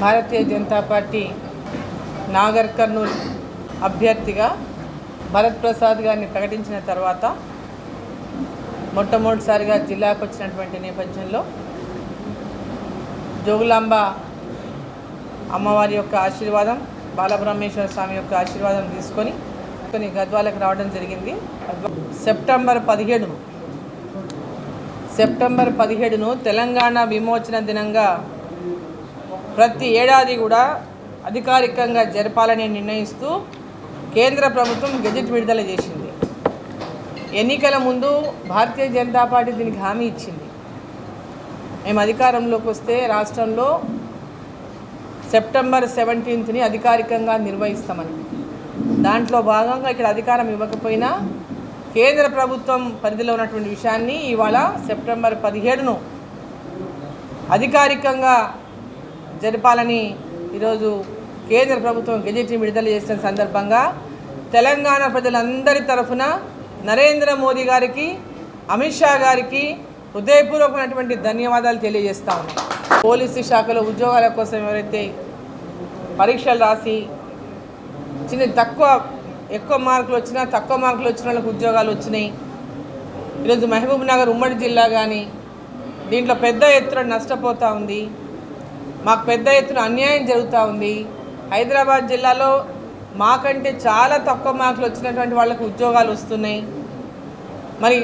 భారతీయ Janata party Nagar Kurnool అభ్యర్థిగా భరత్ ప్రసాద్ గారిని ప్రకటించిన తర్వాత మొట్టమొదటిసారిగా జిల్లాకు వచ్చినటువంటి నేపథ్యంలో జోగులాంబ అమ్మవారి యొక్క ఆశీర్వాదం బాలబ్రహ్మేశ్వర స్వామి యొక్క ఆశీర్వాదం తీసుకొని కొన్ని గద్వాలకు రావడం జరిగింది. సెప్టెంబర్ పదిహేడును సెప్టెంబర్ పదిహేడును తెలంగాణ విమోచన దినంగా ప్రతి ఏడాది కూడా అధికారికంగా జరపాలని నిర్ణయిస్తూ కేంద్ర ప్రభుత్వం గెజెట్ విడుదల చేసింది. ఎన్నికల ముందు భారతీయ జనతా పార్టీ దీనికి హామీ ఇచ్చింది. మేము అధికారంలోకి వస్తే రాష్ట్రంలో సెప్టెంబర్ సెవెంటీన్త్ని అధికారికంగా నిర్వహిస్తామని. దాంట్లో భాగంగా ఇక్కడ అధికారం ఇవ్వకపోయినా కేంద్ర ప్రభుత్వం పరిధిలో ఉన్నటువంటి విషయాన్ని ఇవాళ సెప్టెంబర్ పదిహేడును అధికారికంగా జరపాలని ఈరోజు కేంద్ర ప్రభుత్వం గెజెట్ని విడుదల చేసిన సందర్భంగా తెలంగాణ ప్రజలందరి తరఫున నరేంద్ర మోదీ గారికి అమిత్ షా గారికి హృదయపూర్వకమైనటువంటి ధన్యవాదాలు తెలియజేస్తా ఉన్నాం పోలీసు శాఖలో ఉద్యోగాల కోసం ఎవరైతే పరీక్షలు రాసి చిన్న తక్కువ ఎక్కువ మార్కులు వచ్చినా తక్కువ మార్కులు వచ్చిన వాళ్ళకి ఉద్యోగాలు వచ్చినాయి. ఈరోజు మహబూబ్ నగర్ ఉమ్మడి జిల్లా కానీ దీంట్లో పెద్ద ఎత్తున నష్టపోతూ ఉంది. మాకు పెద్ద ఎత్తున అన్యాయం జరుగుతూ ఉంది. హైదరాబాద్ జిల్లాలో మాకంటే చాలా తక్కువ మార్కులు వచ్చినటువంటి వాళ్ళకు ఉద్యోగాలు వస్తున్నాయి. మరి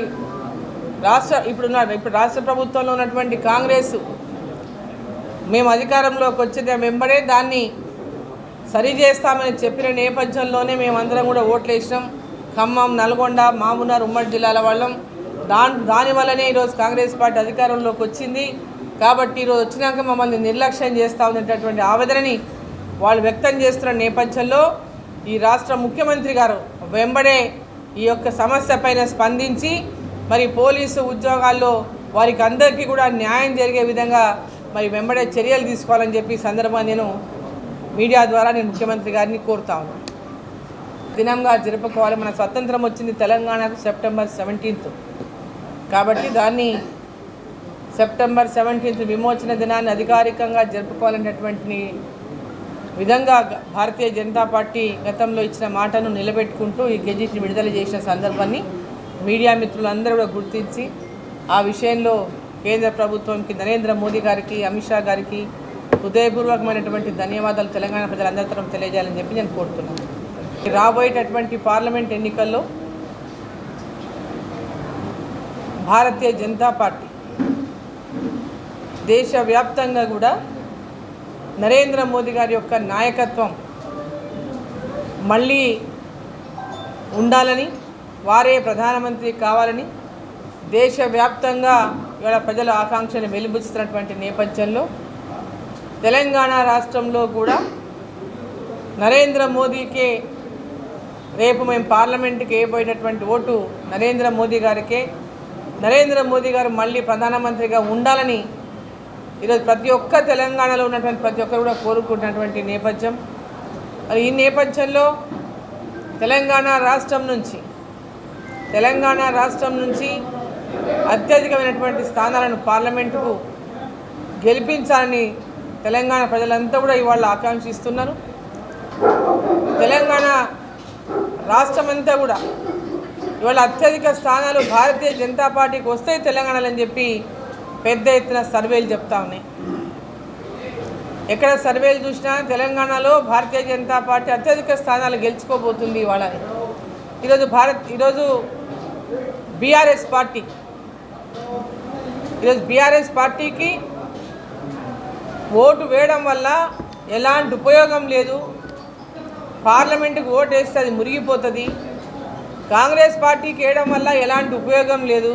రాష్ట్ర ఇప్పుడున్న ఇప్పుడు రాష్ట్ర ప్రభుత్వంలో ఉన్నటువంటి కాంగ్రెస్ మేము అధికారంలోకి వచ్చిన వెంబడే దాన్ని సరి చేస్తామని చెప్పిన నేపథ్యంలోనే మేమందరం కూడా ఓట్లు వేసినాం. ఖమ్మం నల్గొండ మామునార్ ఉమ్మడి జిల్లాల వాళ్ళం. దాని దానివల్లనే ఈరోజు కాంగ్రెస్ పార్టీ అధికారంలోకి వచ్చింది. కాబట్టి ఈరోజు వచ్చినాక మమ్మల్ని నిర్లక్ష్యం చేస్తూ ఉన్నటువంటి ఆవేదనని వాళ్ళు వ్యక్తం చేస్తున్న నేపథ్యంలో ఈ రాష్ట్ర ముఖ్యమంత్రి గారు వెంబడే ఈ యొక్క సమస్య పైన స్పందించి మరి పోలీసు ఉద్యోగాల్లో వారికి అందరికీ కూడా న్యాయం జరిగే విధంగా మరి వెంబడే చర్యలు తీసుకోవాలని చెప్పి సందర్భంగా నేను మీడియా ద్వారా నేను ముఖ్యమంత్రి గారిని కోరుతా ఉన్నాను. దినంగా జరుపుకోవాలి. మన స్వతంత్రం వచ్చింది తెలంగాణకు సెప్టెంబర్ సెవెంటీన్త్. కాబట్టి దాన్ని సెప్టెంబర్ సెవెంటీన్త్ విమోచన దినాన్ని అధికారికంగా జరుపుకోవాలనేటువంటి విధంగా భారతీయ జనతా పార్టీ గతంలో ఇచ్చిన మాటను నిలబెట్టుకుంటూ ఈ గెజిట్ని విడుదల చేసిన సందర్భాన్ని మీడియా మిత్రులందరూ కూడా గుర్తించి ఆ విషయంలో కేంద్ర ప్రభుత్వంకి నరేంద్ర మోదీ గారికి అమిత్ షా గారికి హృదయపూర్వకమైనటువంటి ధన్యవాదాలు తెలంగాణ ప్రజలందరి తరఫున తెలియజేయాలని చెప్పి నేను కోరుతున్నాను. రాబోయేటటువంటి పార్లమెంట్ ఎన్నికల్లో భారతీయ జనతా పార్టీ దేశవ్యాప్తంగా కూడా నరేంద్ర మోదీ గారి యొక్క నాయకత్వం మళ్ళీ ఉండాలని వారే ప్రధానమంత్రి కావాలని దేశవ్యాప్తంగా ఇవాళ ప్రజల ఆకాంక్షను వెలిబుచ్చుతున్నటువంటి నేపథ్యంలో తెలంగాణ రాష్ట్రంలో కూడా నరేంద్ర మోదీకే రేపు మేము పార్లమెంట్కి వేయబోయేటటువంటి ఓటు నరేంద్ర మోదీ గారికే. నరేంద్ర మోదీ గారు మళ్ళీ ప్రధానమంత్రిగా ఉండాలని ఈరోజు ప్రతి ఒక్క తెలంగాణలో ఉన్నటువంటి ప్రతి ఒక్కరు కూడా కోరుకుంటున్నటువంటి నేపథ్యం. మరి ఈ నేపథ్యంలో తెలంగాణ రాష్ట్రం నుంచి తెలంగాణ రాష్ట్రం నుంచి అత్యధికమైనటువంటి స్థానాలను పార్లమెంటుకు గెలిపించాలని తెలంగాణ ప్రజలంతా కూడా ఇవాళ ఆకాంక్షిస్తున్నారు. తెలంగాణ రాష్ట్రం అంతా కూడా ఇవాళ అత్యధిక స్థానాలు భారతీయ జనతా పార్టీకి వస్తాయి తెలంగాణలో అని చెప్పి పెద్ద ఎత్తున సర్వేలు చెప్తా ఉన్నాయి. ఎక్కడ సర్వేలు చూసినా తెలంగాణలో భారతీయ జనతా పార్టీ అత్యధిక స్థానాలు గెలుచుకోబోతుంది ఇవాళ. ఈరోజు భారత్ ఈరోజు బీఆర్ఎస్ పార్టీ. ఈరోజు బీఆర్ఎస్ పార్టీకి ఓటు వేయడం వల్ల ఎలాంటి ఉపయోగం లేదు. పార్లమెంటుకు ఓటు వేస్తే అది మురిగిపోతుంది. కాంగ్రెస్ పార్టీకి వేయడం వల్ల ఎలాంటి ఉపయోగం లేదు.